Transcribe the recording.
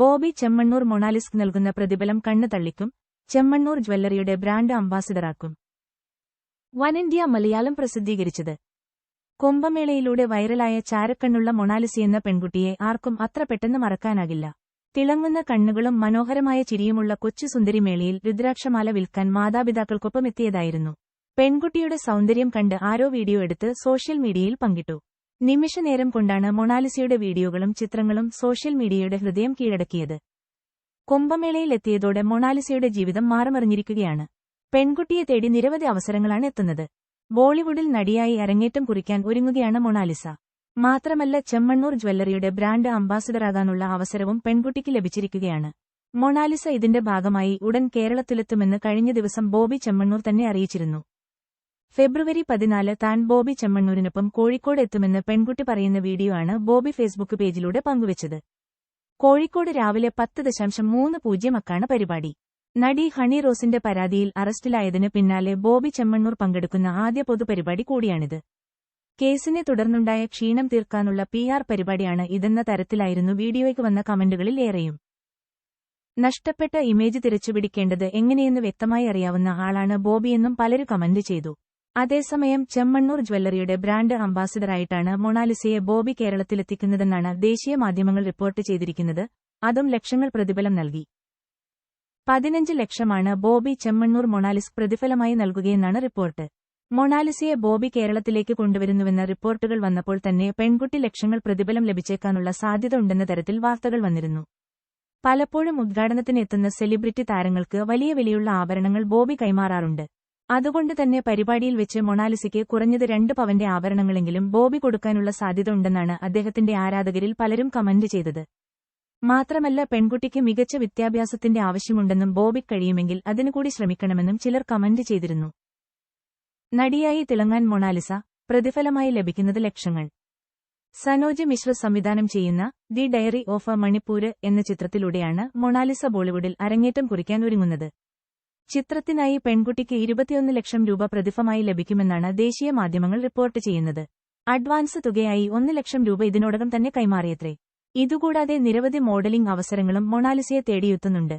ബോബി ചെമ്മണ്ണൂർ മൊണാലിസ്ക് നൽകുന്ന പ്രതിഫലം കണ്ണു തള്ളിക്കും. ചെമ്മണ്ണൂർ ജ്വല്ലറിയുടെ ബ്രാൻഡ് അംബാസിഡറാക്കും. വൻ ഇന്ത്യ മലയാളം പ്രസിദ്ധീകരിച്ചത്. കുംഭമേളയിലൂടെ വൈറലായ ചാരക്കണ്ണുള്ള മൊണാലിസി എന്ന പെൺകുട്ടിയെ ആർക്കും അത്ര പെട്ടെന്ന് മറക്കാനാകില്ല. തിളങ്ങുന്ന കണ്ണുകളും മനോഹരമായ ചിരിയുമുള്ള കൊച്ചു സുന്ദരിമേളയിൽ രുദ്രാക്ഷമാല വിൽക്കാൻ മാതാപിതാക്കൾക്കൊപ്പം എത്തിയതായിരുന്നു. പെൺകുട്ടിയുടെ സൗന്ദര്യം കണ്ട് ആരോ വീഡിയോ എടുത്ത് സോഷ്യൽ മീഡിയയിൽ പങ്കിട്ടു. നിമിഷനേരം കൊണ്ടാണ് മൊണാലിസയുടെ വീഡിയോകളും ചിത്രങ്ങളും സോഷ്യൽ മീഡിയയുടെ ഹൃദയം കീഴടക്കിയത്. കുംഭമേളയിലെത്തിയതോടെ മൊണാലിസയുടെ ജീവിതം മാറമറിഞ്ഞിരിക്കുകയാണ്. പെൺകുട്ടിയെ തേടി നിരവധി അവസരങ്ങളാണ് എത്തുന്നത്. ബോളിവുഡിൽ നടിയായി അരങ്ങേറ്റം കുറിക്കാൻ ഒരുങ്ങുകയാണ് മൊണാലിസ. മാത്രമല്ല ചെമ്മണ്ണൂർ ജ്വല്ലറിയുടെ ബ്രാൻഡ് അംബാസിഡറാകാനുള്ള അവസരവും പെൺകുട്ടിക്ക് ലഭിച്ചിരിക്കുകയാണ്. മൊണാലിസ ഇതിന്റെ ഭാഗമായി ഉടൻ കേരളത്തിലെത്തുമെന്ന് കഴിഞ്ഞ ദിവസം ബോബി ചെമ്മണ്ണൂർ തന്നെ അറിയിച്ചിരുന്നു. ഫെബ്രുവരി പതിനാല് താൻ ബോബി ചെമ്മണ്ണൂരിനൊപ്പം കോഴിക്കോട് എത്തുമെന്ന് പെൺകുട്ടി പറയുന്ന വീഡിയോ ആണ് ബോബി ഫേസ്ബുക്ക് പേജിലൂടെ പങ്കുവച്ചത്. കോഴിക്കോട് രാവിലെ പത്ത് ദശാംശം മൂന്ന് പൂജ്യമക്കാണ് പരിപാടി. നടി ഹണി റോസിന്റെ പരാതിയിൽ അറസ്റ്റിലായതിന് പിന്നാലെ ബോബി ചെമ്മണ്ണൂർ പങ്കെടുക്കുന്ന ആദ്യ പൊതുപരിപാടി കൂടിയാണിത്. കേസിനെ തുടർന്നുണ്ടായ ക്ഷീണം തീർക്കാനുള്ള പി ആർ പരിപാടിയാണ് ഇതെന്ന തരത്തിലായിരുന്നു വീഡിയോയ്ക്ക് വന്ന കമന്റുകളിൽ ഏറെയും. നഷ്ടപ്പെട്ട ഇമേജ് തിരിച്ചുപിടിക്കേണ്ടത് എങ്ങനെയെന്ന് വ്യക്തമായി അറിയാവുന്ന ആളാണ് ബോബിയെന്നും പലരും കമന്റ് ചെയ്തു. അതേസമയം ചെമ്മണ്ണൂർ ജ്വല്ലറിയുടെ ബ്രാൻഡ് അംബാസിഡറായിട്ടാണ് മൊണാലിസയെ ബോബി കേരളത്തിലെത്തിക്കുന്നതെന്നാണ് ദേശീയ മാധ്യമങ്ങൾ റിപ്പോർട്ട് ചെയ്തിരിക്കുന്നത്. അതും ലക്ഷങ്ങൾ പ്രതിഫലം നൽകി. പതിനഞ്ച് ലക്ഷമാണ് ബോബി ചെമ്മണ്ണൂർ മൊണാലിസ് പ്രതിഫലമായി നൽകുകയെന്നാണ് റിപ്പോർട്ട്. മൊണാലിസയെ ബോബി കേരളത്തിലേക്ക് കൊണ്ടുവരുന്നുവെന്ന റിപ്പോർട്ടുകൾ വന്നപ്പോൾ തന്നെ പെൺകുട്ടി ലക്ഷങ്ങൾ പ്രതിഫലം ലഭിച്ചേക്കാനുള്ള സാധ്യത ഉണ്ടെന്ന തരത്തിൽ വാർത്തകൾ വന്നിരുന്നു. പലപ്പോഴും ഉദ്ഘാടനത്തിന് എത്തുന്ന സെലിബ്രിറ്റി താരങ്ങൾക്ക് വലിയ വിലയുള്ള ആഭരണങ്ങൾ ബോബി കൈമാറാറുണ്ട്. അതുകൊണ്ട് തന്നെ പരിപാടിയിൽ വെച്ച് മൊണാലിസയ്ക്ക് കുറഞ്ഞത് രണ്ട് പവന്റെ ആഭരണങ്ങളെങ്കിലും ബോബി കൊടുക്കാനുള്ള സാധ്യത ഉണ്ടെന്നാണ് അദ്ദേഹത്തിന്റെ ആരാധകരിൽ പലരും കമന്റ് ചെയ്തത്. മാത്രമല്ല പെൺകുട്ടിക്ക് മികച്ച വിദ്യാഭ്യാസത്തിന്റെ ആവശ്യമുണ്ടെന്നും ബോബി കഴിയുമെങ്കിൽ അതിനുകൂടി ശ്രമിക്കണമെന്നും ചിലർ കമന്റ് ചെയ്തിരുന്നു. നടിയായി തിളങ്ങാൻ മൊണാലിസ പ്രതിഫലമായി ലഭിക്കുന്നത് ലക്ഷങ്ങൾ. സനോജ് മിശ്ര സംവിധാനം ചെയ്യുന്ന the diary of a Manipur എന്ന ചിത്രത്തിലൂടെയാണ് മൊണാലിസ ബോളിവുഡിൽ അരങ്ങേറ്റം കുറിക്കാൻ ഒരുങ്ങുന്നത്. ചിത്രത്തിനായി പെൺകുട്ടിക്ക് ഇരുപത്തിയൊന്ന് ലക്ഷം രൂപ പ്രതിഫമായി ലഭിക്കുമെന്നാണ് ദേശീയ മാധ്യമങ്ങൾ റിപ്പോർട്ട് ചെയ്യുന്നത്. അഡ്വാൻസ് തുകയായി ഒന്ന് ലക്ഷം രൂപ ഇതിനോടകം തന്നെ കൈമാറിയത്രേ. ഇതുകൂടാതെ നിരവധി മോഡലിംഗ് അവസരങ്ങളും മൊണാലിസയെ തേടിയെത്തുന്നുണ്ട്.